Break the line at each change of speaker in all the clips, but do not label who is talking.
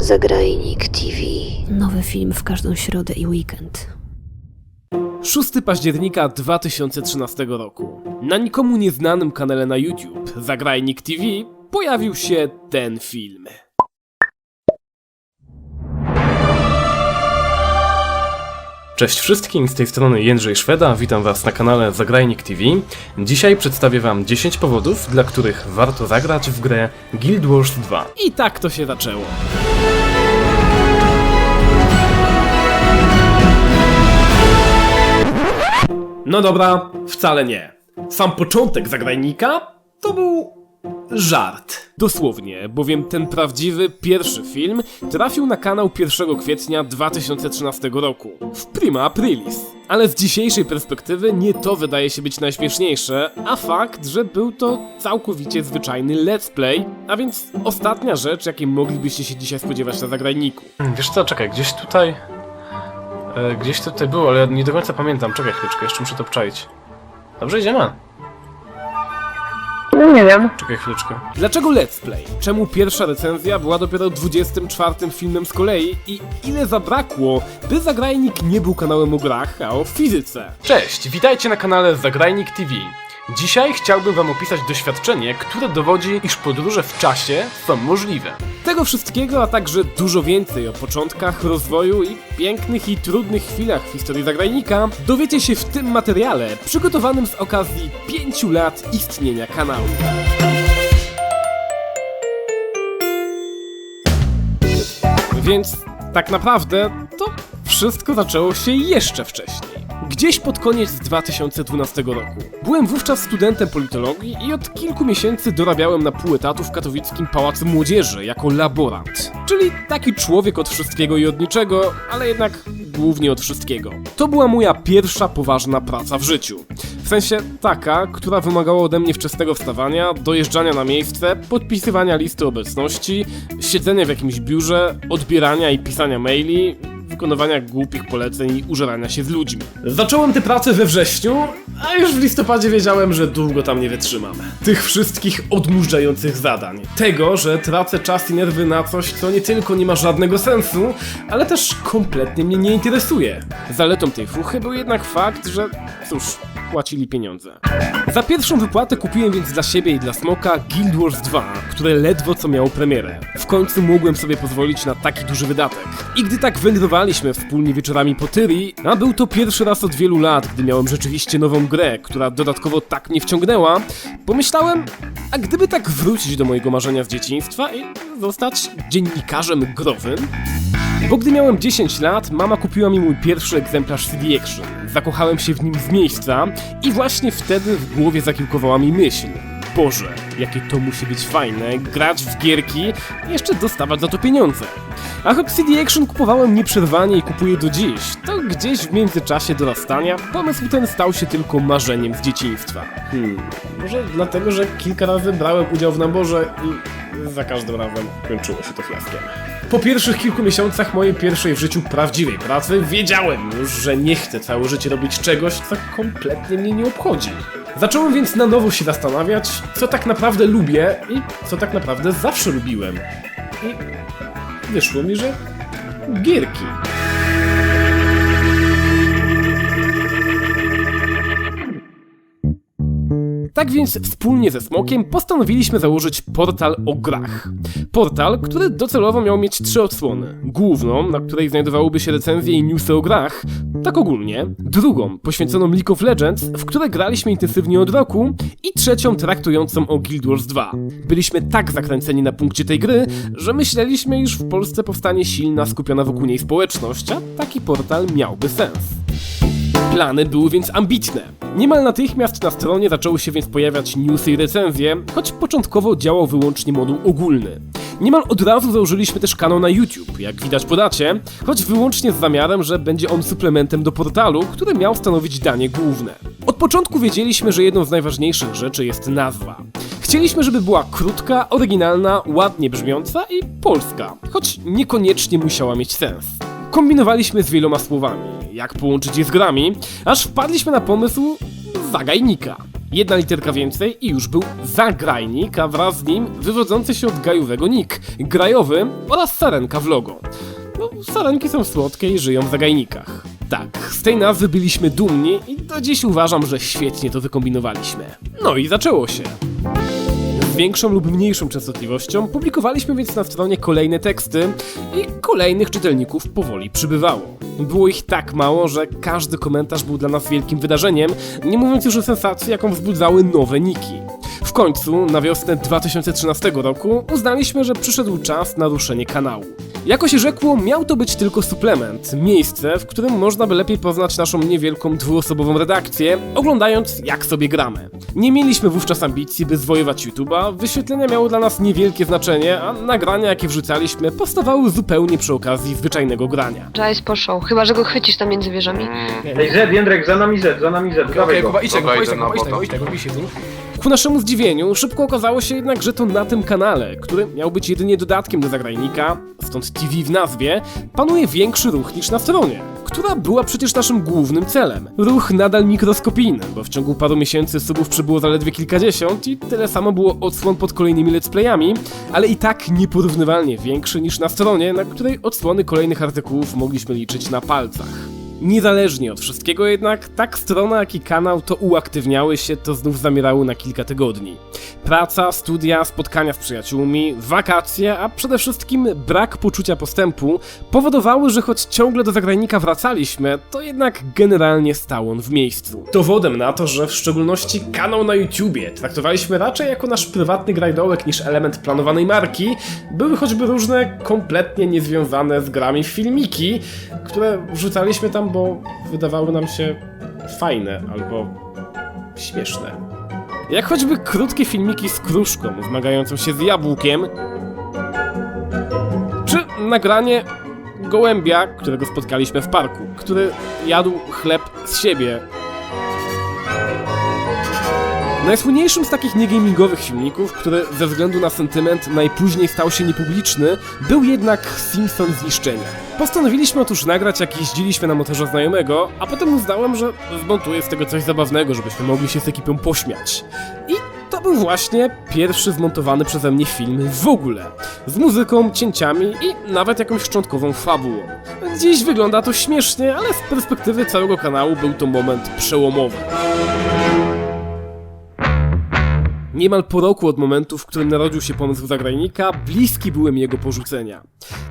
Zagrajnik TV.
Nowy film w każdą środę i weekend.
6 października 2013 roku. Na nikomu nieznanym kanale na YouTube, Zagrajnik TV, pojawił się ten film. Cześć wszystkim, z tej strony Jędrzej Szweda, witam was na kanale Zagrajnik TV. Dzisiaj przedstawię wam 10 powodów, dla których warto zagrać w grę Guild Wars 2. I tak to się zaczęło. No dobra, wcale nie. Sam początek zagrajnika to był żart. Dosłownie, bowiem ten prawdziwy pierwszy film trafił na kanał 1 kwietnia 2013 roku, w prima aprilis. Ale z dzisiejszej perspektywy nie to wydaje się być najśmieszniejsze, a fakt, że był to całkowicie zwyczajny let's play, a więc ostatnia rzecz, jakiej moglibyście się dzisiaj spodziewać na zagrajniku. Wiesz co, czekaj, gdzieś tutaj... E, gdzieś tutaj było, ale ja nie do końca pamiętam. Czekaj chwileczkę, jeszcze muszę to obczaić. Dobrze, idziemy.
No nie wiem.
Czekaj chwileczkę. Dlaczego Let's Play? Czemu pierwsza recenzja była dopiero 24 filmem z kolei i ile zabrakło, by Zagrajnik nie był kanałem o grach, a o fizyce? Cześć, witajcie na kanale Zagrajnik TV. Dzisiaj chciałbym wam opisać doświadczenie, które dowodzi, iż podróże w czasie są możliwe. Tego wszystkiego, a także dużo więcej o początkach rozwoju i pięknych i trudnych chwilach w historii zagrajnika dowiecie się w tym materiale przygotowanym z okazji 5 lat istnienia kanału. Więc tak naprawdę to wszystko zaczęło się jeszcze wcześniej. Gdzieś pod koniec 2012 roku. Byłem wówczas studentem politologii i od kilku miesięcy dorabiałem na pół etatu w katowickim Pałacu Młodzieży jako laborant. Czyli taki człowiek od wszystkiego i od niczego, ale jednak głównie od wszystkiego. To była moja pierwsza poważna praca w życiu. W sensie taka, która wymagała ode mnie wczesnego wstawania, dojeżdżania na miejsce, podpisywania listy obecności, siedzenia w jakimś biurze, odbierania i pisania maili, wykonywania głupich poleceń i użerania się z ludźmi. Zacząłem tę pracę we wrześniu, a już w listopadzie wiedziałem, że długo tam nie wytrzymam. Tych wszystkich odmurzających zadań. Tego, że tracę czas i nerwy na coś, co nie tylko nie ma żadnego sensu, ale też kompletnie mnie nie interesuje. Zaletą tej fuchy był jednak fakt, że cóż, płacili pieniądze. Za pierwszą wypłatę kupiłem więc dla siebie i dla Smoka Guild Wars 2, które ledwo co miało premierę. W końcu mogłem sobie pozwolić na taki duży wydatek. I gdy tak wędrowaliśmy wspólnie wieczorami po Tyrii, a był to pierwszy raz od wielu lat, gdy miałem rzeczywiście nową grę, która dodatkowo tak mnie wciągnęła, pomyślałem, a gdyby tak wrócić do mojego marzenia z dzieciństwa i zostać dziennikarzem growym? Bo gdy miałem 10 lat, mama kupiła mi mój pierwszy egzemplarz CD Action. Zakochałem się w nim z miejsca i właśnie wtedy w głowie zakiełkowała mi myśl. Boże, jakie to musi być fajne, grać w gierki i jeszcze dostawać za to pieniądze. A choć CD Action kupowałem nieprzerwanie i kupuję do dziś, to gdzieś w międzyczasie dorastania pomysł ten stał się tylko marzeniem z dzieciństwa. Hmm, może dlatego, że kilka razy brałem udział w naborze i za każdym razem kończyło się to fiaskiem. Po pierwszych kilku miesiącach mojej pierwszej w życiu prawdziwej pracy wiedziałem już, że nie chcę całe życie robić czegoś, co kompletnie mnie nie obchodzi. Zacząłem więc na nowo się zastanawiać, co tak naprawdę lubię i co tak naprawdę zawsze lubiłem. I wyszło mi, że gierki. Tak więc wspólnie ze Smokiem postanowiliśmy założyć portal o grach. Portal, który docelowo miał mieć trzy odsłony. Główną, na której znajdowałyby się recenzje i newsy o grach, tak ogólnie. Drugą, poświęconą League of Legends, w której graliśmy intensywnie od roku. I trzecią, traktującą o Guild Wars 2. Byliśmy tak zakręceni na punkcie tej gry, że myśleliśmy, iż w Polsce powstanie silna, skupiona wokół niej społeczność, a taki portal miałby sens. Plany były więc ambitne. Niemal natychmiast na stronie zaczęły się więc pojawiać newsy i recenzje, choć początkowo działał wyłącznie moduł ogólny. Niemal od razu założyliśmy też kanał na YouTube, jak widać po dacie, choć wyłącznie z zamiarem, że będzie on suplementem do portalu, który miał stanowić danie główne. Od początku wiedzieliśmy, że jedną z najważniejszych rzeczy jest nazwa. Chcieliśmy, żeby była krótka, oryginalna, ładnie brzmiąca i polska, choć niekoniecznie musiała mieć sens. Kombinowaliśmy z wieloma słowami, jak połączyć je z grami, aż wpadliśmy na pomysł zagajnika. Jedna literka więcej i już był zagrajnik, a wraz z nim wywodzący się od gajowego nick, grajowy oraz sarenka w logo. No, sarenki są słodkie i żyją w zagajnikach. Tak, z tej nazwy byliśmy dumni i do dziś uważam, że świetnie to wykombinowaliśmy. No i zaczęło się. Z większą lub mniejszą częstotliwością publikowaliśmy więc na stronie kolejne teksty i kolejnych czytelników powoli przybywało. Było ich tak mało, że każdy komentarz był dla nas wielkim wydarzeniem, nie mówiąc już o sensacji, jaką wzbudzały nowe niki. W końcu, na wiosnę 2013 roku, uznaliśmy, że przyszedł czas na ruszenie kanału. Jako się rzekło, miał to być tylko suplement, miejsce, w którym można by lepiej poznać naszą niewielką dwuosobową redakcję, oglądając jak sobie gramy. Nie mieliśmy wówczas ambicji, by zwojować YouTube'a, wyświetlenia miały dla nas niewielkie znaczenie, a nagrania jakie wrzucaliśmy powstawały zupełnie przy okazji zwyczajnego grania.
Giles poszło, chyba że go chwycisz tam między wieżami.
Ej, Z, Jędrek, za nami Z, za nami Z, dawaj go.
idź tego,
Dobra,
idź
idę
tego,
na
idź
bota.
tego, idź tego, idź tego. Ku naszemu zdziwieniu, szybko okazało się jednak, że to na tym kanale, który miał być jedynie dodatkiem do zagrajnika, stąd TV w nazwie, panuje większy ruch niż na stronie, która była przecież naszym głównym celem. Ruch nadal mikroskopijny, bo w ciągu paru miesięcy subów przybyło zaledwie kilkadziesiąt i tyle samo było odsłon pod kolejnymi let's playami, ale i tak nieporównywalnie większy niż na stronie, na której odsłony kolejnych artykułów mogliśmy liczyć na palcach. Niezależnie od wszystkiego jednak, tak strona jak i kanał to uaktywniały się, to znów zamierały na kilka tygodni. Praca, studia, spotkania z przyjaciółmi, wakacje, a przede wszystkim brak poczucia postępu powodowały, że choć ciągle do zagrajnika wracaliśmy, to jednak generalnie stał on w miejscu. Dowodem na to, że w szczególności kanał na YouTubie traktowaliśmy raczej jako nasz prywatny grajdołek niż element planowanej marki, były choćby różne kompletnie niezwiązane z grami filmiki, które wrzucaliśmy tam, bo wydawały nam się fajne albo śmieszne. Jak choćby krótkie filmiki z kruszką zmagającą się z jabłkiem, czy nagranie gołębia, którego spotkaliśmy w parku, który jadł chleb z siebie. Najsłynniejszym z takich niegamingowych filmików, który ze względu na sentyment najpóźniej stał się niepubliczny, był jednak Simpson Zniszczenia. Postanowiliśmy otóż nagrać jak jeździliśmy na motorze znajomego, a potem uznałem, że zmontuję z tego coś zabawnego, żebyśmy mogli się z ekipą pośmiać. I to był właśnie pierwszy zmontowany przeze mnie film w ogóle. Z muzyką, cięciami i nawet jakąś szczątkową fabułą. Dziś wygląda to śmiesznie, ale z perspektywy całego kanału był to moment przełomowy. Niemal po roku od momentu, w którym narodził się pomysł zagrajnika, bliski byłem jego porzucenia.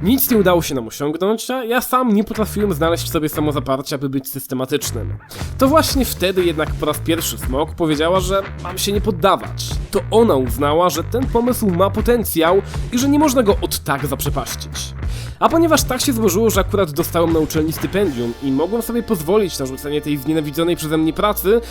Nic nie udało się nam osiągnąć, a ja sam nie potrafiłem znaleźć w sobie samozaparcia, by być systematycznym. To właśnie wtedy jednak po raz pierwszy Smok powiedziała, że mam się nie poddawać. To ona uznała, że ten pomysł ma potencjał i że nie można go od tak zaprzepaścić. A ponieważ tak się złożyło, że akurat dostałem na uczelni stypendium i mogłem sobie pozwolić na rzucenie tej znienawidzonej przeze mnie pracy,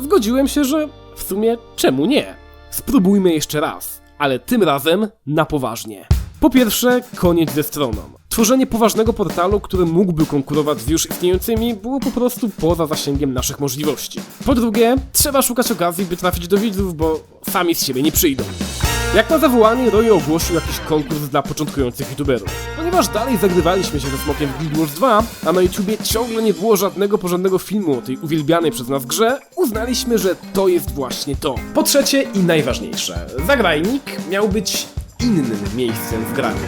zgodziłem się, że w sumie czemu nie? Spróbujmy jeszcze raz, ale tym razem na poważnie. Po pierwsze, koniec ze stroną. Tworzenie poważnego portalu, który mógłby konkurować z już istniejącymi, było po prostu poza zasięgiem naszych możliwości. Po drugie, trzeba szukać okazji, by trafić do widzów, bo sami z siebie nie przyjdą. Jak na zawołanie, Roy ogłosił jakiś konkurs dla początkujących youtuberów. Ponieważ dalej zagrywaliśmy się ze Smokiem w Guild Wars 2, a na YouTubie ciągle nie było żadnego porządnego filmu o tej uwielbianej przez nas grze, uznaliśmy, że to jest właśnie to. Po trzecie i najważniejsze, zagrajnik miał być innym miejscem w graniu.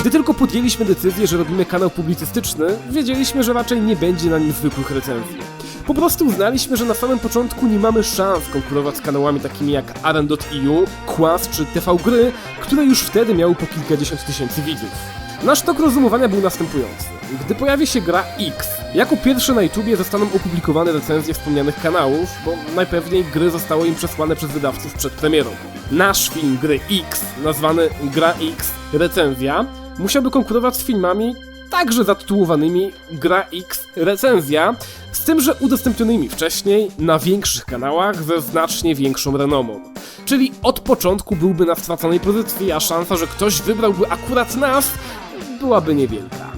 Gdy tylko podjęliśmy decyzję, że robimy kanał publicystyczny, wiedzieliśmy, że raczej nie będzie na nim zwykłych recenzji. Po prostu uznaliśmy, że na samym początku nie mamy szans konkurować z kanałami takimi jak Aren.eu, Quas czy TV Gry, które już wtedy miały po kilkadziesiąt tysięcy widzów. Nasz tok rozumowania był następujący. Gdy pojawi się gra X, jako pierwsze na YouTubie zostaną opublikowane recenzje wspomnianych kanałów, bo najpewniej gry zostały im przesłane przez wydawców przed premierą. Nasz film gry X, nazwany Gra X Recenzja, musiałby konkurować z filmami także zatytułowanymi Gra X Recenzja, tym, że udostępnionymi wcześniej na większych kanałach ze znacznie większą renomą. Czyli od początku byłby na straconej pozycji, a szansa, że ktoś wybrałby akurat nas, byłaby niewielka.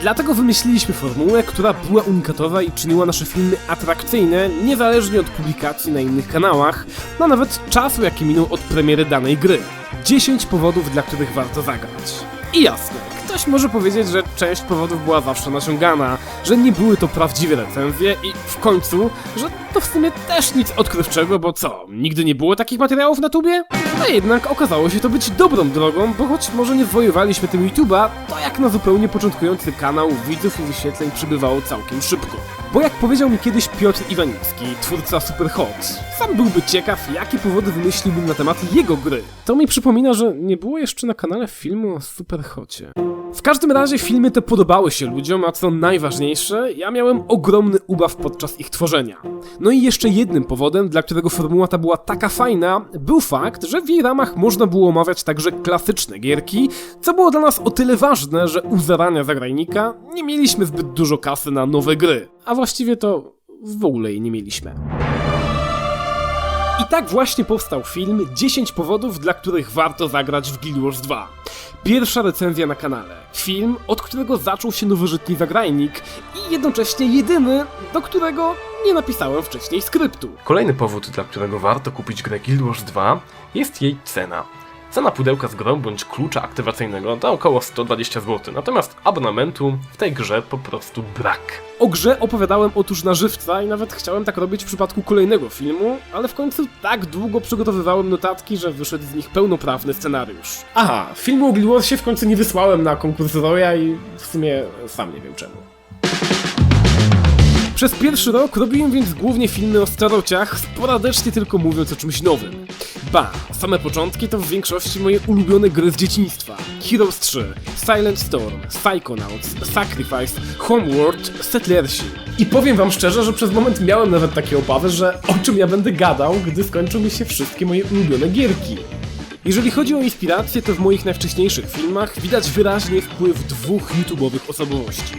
Dlatego wymyśliliśmy formułę, która była unikatowa i czyniła nasze filmy atrakcyjne, niezależnie od publikacji na innych kanałach, no nawet czasu, jaki minął od premiery danej gry. 10 powodów, dla których warto zagrać. I jasne, ktoś może powiedzieć, że część powodów była zawsze naciągana, że nie były to prawdziwe recenzje i w końcu, że to w sumie też nic odkrywczego, bo co, nigdy nie było takich materiałów na tubie? A jednak okazało się to być dobrą drogą, bo choć może nie zwojowaliśmy tym YouTube'a, to jak na zupełnie początkujący kanał widzów i wyświetleń przybywało całkiem szybko. Bo jak powiedział mi kiedyś Piotr Iwanicki, twórca Superhot, sam byłby ciekaw, jakie powody wymyśliłbym na temat jego gry. To mi przypomina, że nie było jeszcze na kanale filmu o Superhocie. W każdym razie filmy te podobały się ludziom, a co najważniejsze, ja miałem ogromny ubaw podczas ich tworzenia. No i jeszcze jednym powodem, dla którego formuła ta była taka fajna, był fakt, że w jej ramach można było omawiać także klasyczne gierki, co było dla nas o tyle ważne, że u zarania zagrajnika nie mieliśmy zbyt dużo kasy na nowe gry, a właściwie to w ogóle jej nie mieliśmy. I tak właśnie powstał film 10 powodów, dla których warto zagrać w Guild Wars 2. Pierwsza recenzja na kanale. Film, od którego zaczął się nowożytni zagrajnik i jednocześnie jedyny, do którego nie napisałem wcześniej skryptu.
Kolejny powód, dla którego warto kupić grę Guild Wars 2 jest jej cena. Cena pudełka z grą bądź klucza aktywacyjnego to około 120 zł, natomiast abonamentu w tej grze po prostu brak.
O grze opowiadałem otóż na żywca i nawet chciałem tak robić w przypadku kolejnego filmu, ale w końcu tak długo przygotowywałem notatki, że wyszedł z nich pełnoprawny scenariusz. Aha, filmu o Warsie w końcu nie wysłałem na konkurs Roya i w sumie sam nie wiem czemu. Przez pierwszy rok robiłem więc głównie filmy o starociach, sporadycznie tylko mówiąc o czymś nowym. Ba, same początki to w większości moje ulubione gry z dzieciństwa. Heroes 3, Silent Storm, Psychonauts, Sacrifice, Homeworld, Settlersi. I powiem wam szczerze, że przez moment miałem nawet takie obawy, że o czym ja będę gadał, gdy skończą mi się wszystkie moje ulubione gierki. Jeżeli chodzi o inspirację, to w moich najwcześniejszych filmach widać wyraźnie wpływ dwóch YouTube'owych osobowości.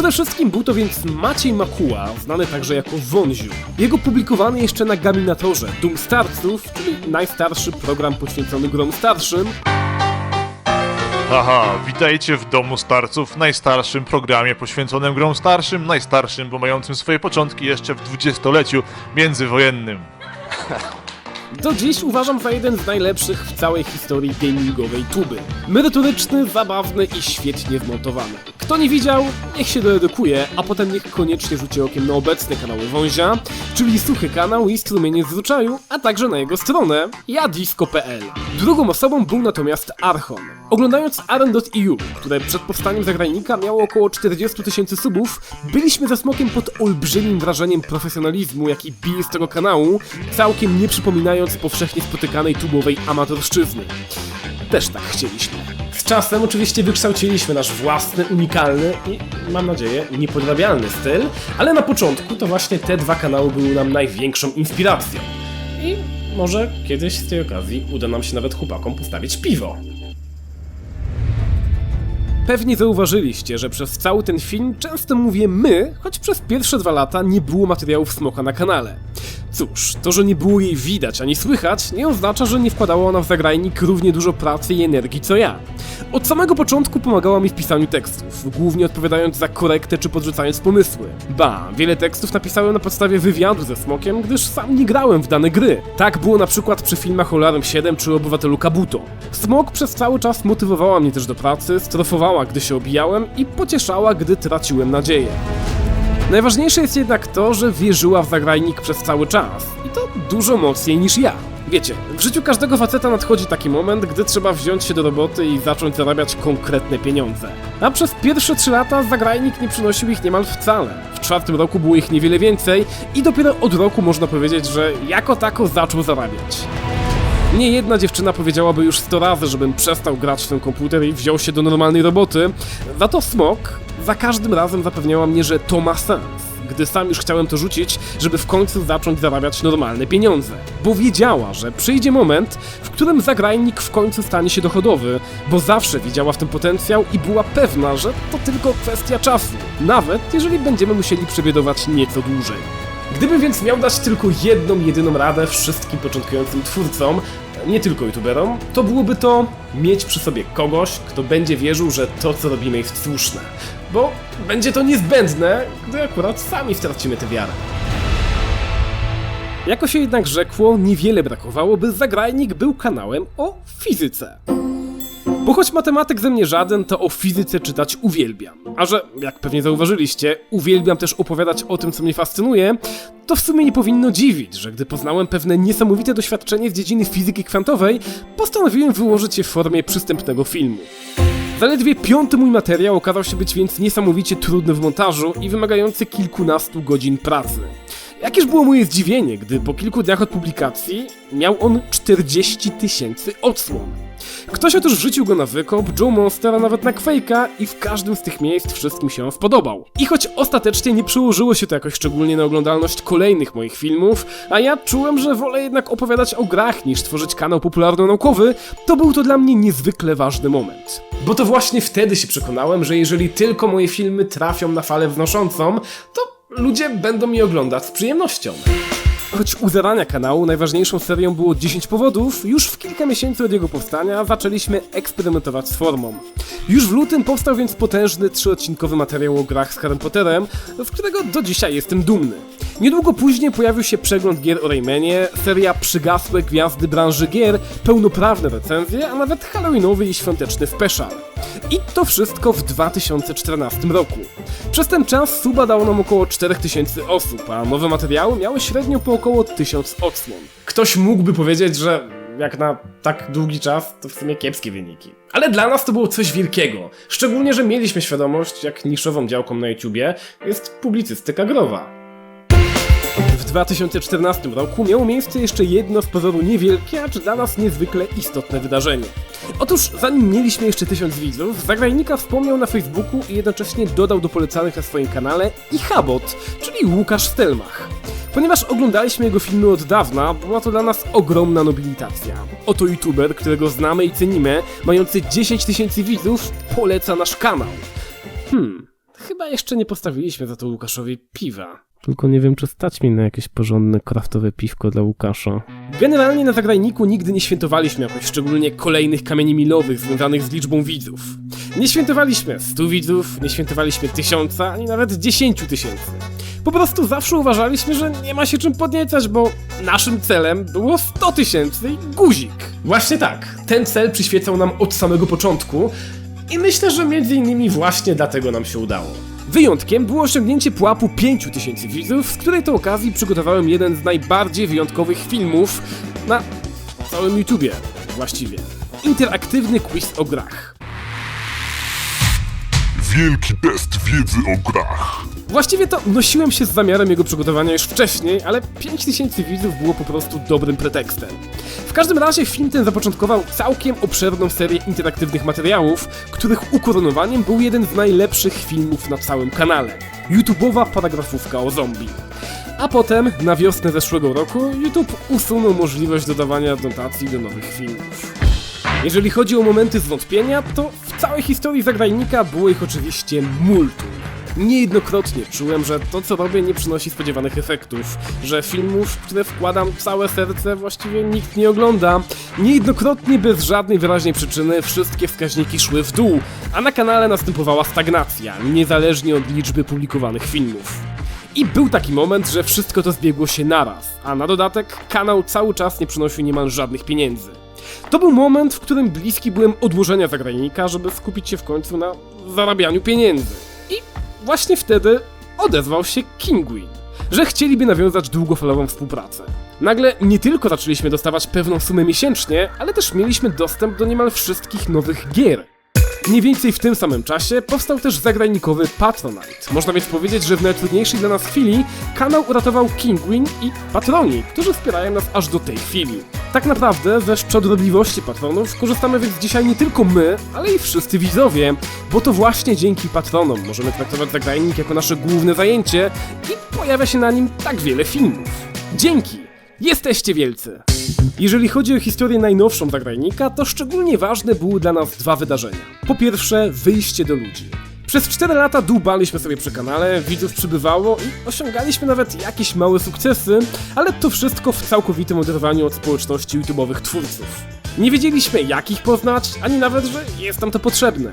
Przede wszystkim był to więc Maciej Makuła, znany także jako Wąziu. Jego publikowany jeszcze na Gaminatorze Doom Starców, czyli najstarszy program poświęcony grom starszym,
Haha, witajcie w Domu Starców, najstarszym programie poświęconym grom starszym, najstarszym, bo mającym swoje początki jeszcze w dwudziestoleciu międzywojennym.
Do dziś uważam za jeden z najlepszych w całej historii gamingowej tuby. Merytoryczny, zabawny i świetnie zmontowany. Kto nie widział, niech się doedukuje, a potem niech koniecznie rzuci okiem na obecne kanały Wązia, czyli Suchy Kanał i Strumienie Zwyczaju, a także na jego stronę jadisco.pl. Drugą osobą był natomiast Archon. Oglądając aren.eu, które przed powstaniem zagrajnika miało około 40 tysięcy subów, byliśmy ze Smokiem pod olbrzymim wrażeniem profesjonalizmu, jaki bije z tego kanału, całkiem nie przypominając powszechnie spotykanej tubowej amatorszczyzny. Też tak chcieliśmy. Z czasem oczywiście wykształciliśmy nasz własny, unikalny i, mam nadzieję, niepodrabialny styl, ale na początku to właśnie te dwa kanały były nam największą inspiracją. I może kiedyś z tej okazji uda nam się nawet chłopakom postawić piwo. Pewnie zauważyliście, że przez cały ten film często mówię my, choć przez pierwsze dwa lata nie było materiałów Smoka na kanale. Cóż, to, że nie było jej widać ani słychać, nie oznacza, że nie wkładała ona w zagrajnik równie dużo pracy i energii co ja. Od samego początku pomagała mi w pisaniu tekstów, głównie odpowiadając za korektę czy podrzucając pomysły. Ba, wiele tekstów napisałem na podstawie wywiadu ze Smokiem, gdyż sam nie grałem w dane gry. Tak było na przykład przy filmach Olarem 7 czy Obywatelu Kabuto. Smok przez cały czas motywowała mnie też do pracy, strofowała, gdy się obijałem i pocieszała, gdy traciłem nadzieję. Najważniejsze jest jednak to, że wierzyła w zagrajnik przez cały czas. I to dużo mocniej niż ja. Wiecie, w życiu każdego faceta nadchodzi taki moment, gdy trzeba wziąć się do roboty i zacząć zarabiać konkretne pieniądze. A przez pierwsze trzy lata zagrajnik nie przynosił ich niemal wcale. W czwartym roku było ich niewiele więcej i dopiero od roku można powiedzieć, że jako tako zaczął zarabiać. Nie jedna dziewczyna powiedziałaby już 100 razy, żebym przestał grać w ten komputer i wziął się do normalnej roboty. Za to Smok za każdym razem zapewniała mnie, że to ma sens. Gdy sam już chciałem to rzucić, żeby w końcu zacząć zarabiać normalne pieniądze. Bo wiedziała, że przyjdzie moment, w którym zagrajnik w końcu stanie się dochodowy, bo zawsze widziała w tym potencjał i była pewna, że to tylko kwestia czasu. Nawet jeżeli będziemy musieli przebiedować nieco dłużej. Gdybym więc miał dać tylko jedną, jedyną radę wszystkim początkującym twórcom, nie tylko youtuberom, to byłoby to mieć przy sobie kogoś, kto będzie wierzył, że to co robimy jest słuszne. Bo będzie to niezbędne, gdy akurat sami stracimy tę wiarę. Jako się jednak rzekło, niewiele brakowało, by zagrajnik był kanałem o fizyce. Bo choć matematyk ze mnie żaden, to o fizyce czytać uwielbiam. A że, jak pewnie zauważyliście, uwielbiam też opowiadać o tym, co mnie fascynuje, to w sumie nie powinno dziwić, że gdy poznałem pewne niesamowite doświadczenie z dziedziny fizyki kwantowej, postanowiłem wyłożyć je w formie przystępnego filmu. Zaledwie piąty mój materiał okazał się być więc niesamowicie trudny w montażu i wymagający kilkunastu godzin pracy. Jakież było moje zdziwienie, gdy po kilku dniach od publikacji miał on 40 tysięcy odsłon. Ktoś otóż wrzucił go na wykop, Joe Monstera nawet na Quake'a i w każdym z tych miejsc wszystkim się spodobał. I choć ostatecznie nie przełożyło się to jakoś szczególnie na oglądalność kolejnych moich filmów, a ja czułem, że wolę jednak opowiadać o grach niż tworzyć kanał popularno-naukowy, to był to dla mnie niezwykle ważny moment. Bo to właśnie wtedy się przekonałem, że jeżeli tylko moje filmy trafią na falę wznoszącą, to ludzie będą mi oglądać z przyjemnością. Choć u zarania kanału najważniejszą serią było 10 powodów, już w kilka miesięcy od jego powstania zaczęliśmy eksperymentować z formą. Już w lutym powstał więc potężny trzyodcinkowy materiał o grach z Harry Potterem, z którego do dzisiaj jestem dumny. Niedługo później pojawił się przegląd gier o Raymanie, seria przygasłe gwiazdy branży gier, pełnoprawne recenzje, a nawet halloweenowy i świąteczny special. I to wszystko w 2014 roku. Przez ten czas suba dało nam około 4000 osób, a nowe materiały miały średnio po około 1000 odsłon. Ktoś mógłby powiedzieć, że jak na tak długi czas, to w sumie kiepskie wyniki. Ale dla nas to było coś wielkiego. Szczególnie, że mieliśmy świadomość, jak niszową działką na YouTubie jest publicystyka growa. W 2014 roku miało miejsce jeszcze jedno z pozoru niewielkie, acz dla nas niezwykle istotne wydarzenie. Otóż, zanim mieliśmy jeszcze tysiąc widzów, zagrajnika wspomniał na Facebooku i jednocześnie dodał do polecanych na swoim kanale i Habot, czyli Łukasz Stelmach. Ponieważ oglądaliśmy jego filmy od dawna, była to dla nas ogromna nobilitacja. Oto youtuber, którego znamy i cenimy, mający 10 tysięcy widzów, poleca nasz kanał. Hmm, chyba jeszcze nie postawiliśmy za to Łukaszowi piwa. Tylko nie wiem, czy stać mi na jakieś porządne kraftowe piwko dla Łukasza. Generalnie na zagraniku nigdy nie świętowaliśmy jakoś szczególnie kolejnych kamieni milowych związanych z liczbą widzów. Nie świętowaliśmy 100 widzów, nie świętowaliśmy tysiąca, ani nawet 10 tysięcy. Po prostu zawsze uważaliśmy, że nie ma się czym podniecać, bo naszym celem było 100 tysięcy i guzik. Właśnie tak, ten cel przyświecał nam od samego początku i myślę, że między innymi właśnie dlatego nam się udało. Wyjątkiem było osiągnięcie pułapu 5000 widzów, z której to okazji przygotowałem jeden z najbardziej wyjątkowych filmów na całym YouTubie właściwie. Interaktywny quiz o grach.
Wielki test wiedzy o grach.
Właściwie to nosiłem się z zamiarem jego przygotowania już wcześniej, ale 5000 widzów było po prostu dobrym pretekstem. W każdym razie film ten zapoczątkował całkiem obszerną serię interaktywnych materiałów, których ukoronowaniem był jeden z najlepszych filmów na całym kanale. YouTube'owa paragrafówka o zombie. A potem, na wiosnę zeszłego roku, YouTube usunął możliwość dodawania dotacji do nowych filmów. Jeżeli chodzi o momenty zwątpienia, to w całej historii zagrajnika było ich oczywiście multum. Niejednokrotnie czułem, że to co robię nie przynosi spodziewanych efektów, że filmów, które wkładam całe serce właściwie nikt nie ogląda. Niejednokrotnie bez żadnej wyraźnej przyczyny wszystkie wskaźniki szły w dół, a na kanale następowała stagnacja, niezależnie od liczby publikowanych filmów. I był taki moment, że wszystko to zbiegło się naraz, a na dodatek kanał cały czas nie przynosił niemal żadnych pieniędzy. To był moment, w którym bliski byłem odłożenia zagrajnika, żeby skupić się w końcu na zarabianiu pieniędzy. I właśnie wtedy odezwał się Kinguin, że chcieliby nawiązać długofalową współpracę. Nagle nie tylko zaczęliśmy dostawać pewną sumę miesięcznie, ale też mieliśmy dostęp do niemal wszystkich nowych gier. Mniej więcej w tym samym czasie powstał też zagrajnikowy Patronite. Można więc powiedzieć, że w najtrudniejszej dla nas chwili kanał uratował Kinguin i patroni, którzy wspierają nas aż do tej chwili. Tak naprawdę ze szczodrobliwości patronów korzystamy więc dzisiaj nie tylko my, ale i wszyscy widzowie, bo to właśnie dzięki patronom możemy traktować zagrajnik jako nasze główne zajęcie i pojawia się na nim tak wiele filmów. Dzięki! Jesteście wielcy! Jeżeli chodzi o historię najnowszą zagrajnika, to szczególnie ważne były dla nas dwa wydarzenia. Po pierwsze, wyjście do ludzi. Przez 4 lata dłubaliśmy sobie przy kanale, widzów przybywało i osiągaliśmy nawet jakieś małe sukcesy, ale to wszystko w całkowitym oderwaniu od społeczności YouTube'owych twórców. Nie wiedzieliśmy jak ich poznać, ani nawet, że jest nam to potrzebne.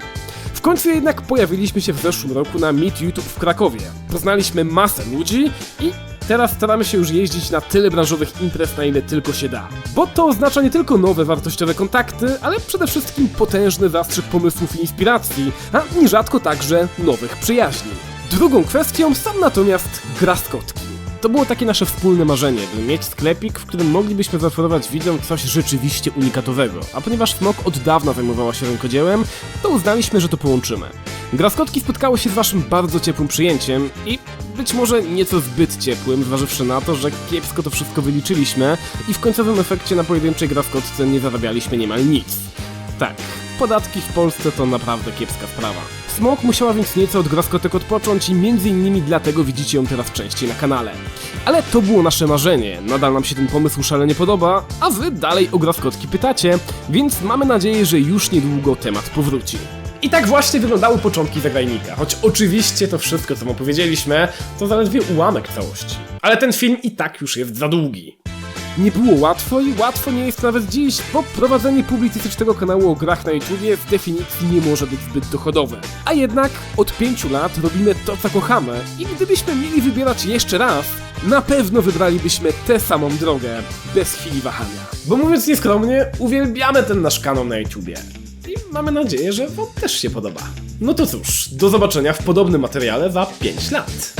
W końcu jednak pojawiliśmy się w zeszłym roku na Meet YouTube w Krakowie. Poznaliśmy masę ludzi i Teraz staramy się już jeździć na tyle branżowych imprez, na ile tylko się da. Bo to oznacza nie tylko nowe, wartościowe kontakty, ale przede wszystkim potężny zastrzyk pomysłów i inspiracji, a nierzadko także nowych przyjaźni. Drugą kwestią są natomiast graskotki. To było takie nasze wspólne marzenie, by mieć sklepik, w którym moglibyśmy zaoferować widzom coś rzeczywiście unikatowego. A ponieważ Smok od dawna zajmowała się rękodziełem, to uznaliśmy, że to połączymy. Graskotki spotkały się z waszym bardzo ciepłym przyjęciem i być może nieco zbyt ciepłym, zważywszy na to, że kiepsko to wszystko wyliczyliśmy i w końcowym efekcie na pojedynczej graskotce nie zarabialiśmy niemal nic. Tak, podatki w Polsce to naprawdę kiepska sprawa. Smok musiała więc nieco od graskotek odpocząć i między innymi dlatego widzicie ją teraz częściej na kanale. Ale to było nasze marzenie, nadal nam się ten pomysł szalenie podoba, a wy dalej o graskotki pytacie, więc mamy nadzieję, że już niedługo temat powróci. I tak właśnie wyglądały początki zagrajnika, choć oczywiście to wszystko, co mu powiedzieliśmy, to zaledwie ułamek całości. Ale ten film i tak już jest za długi. Nie było łatwo i łatwo nie jest nawet dziś, bo prowadzenie publicystycznego kanału o grach na YouTubie z definicji nie może być zbyt dochodowe. A jednak od pięciu lat robimy to, co kochamy i gdybyśmy mieli wybierać jeszcze raz, na pewno wybralibyśmy tę samą drogę, bez chwili wahania. Bo mówiąc nieskromnie, uwielbiamy ten nasz kanał na YouTubie. I mamy nadzieję, że wam też się podoba. No to cóż, do zobaczenia w podobnym materiale za 5 lat.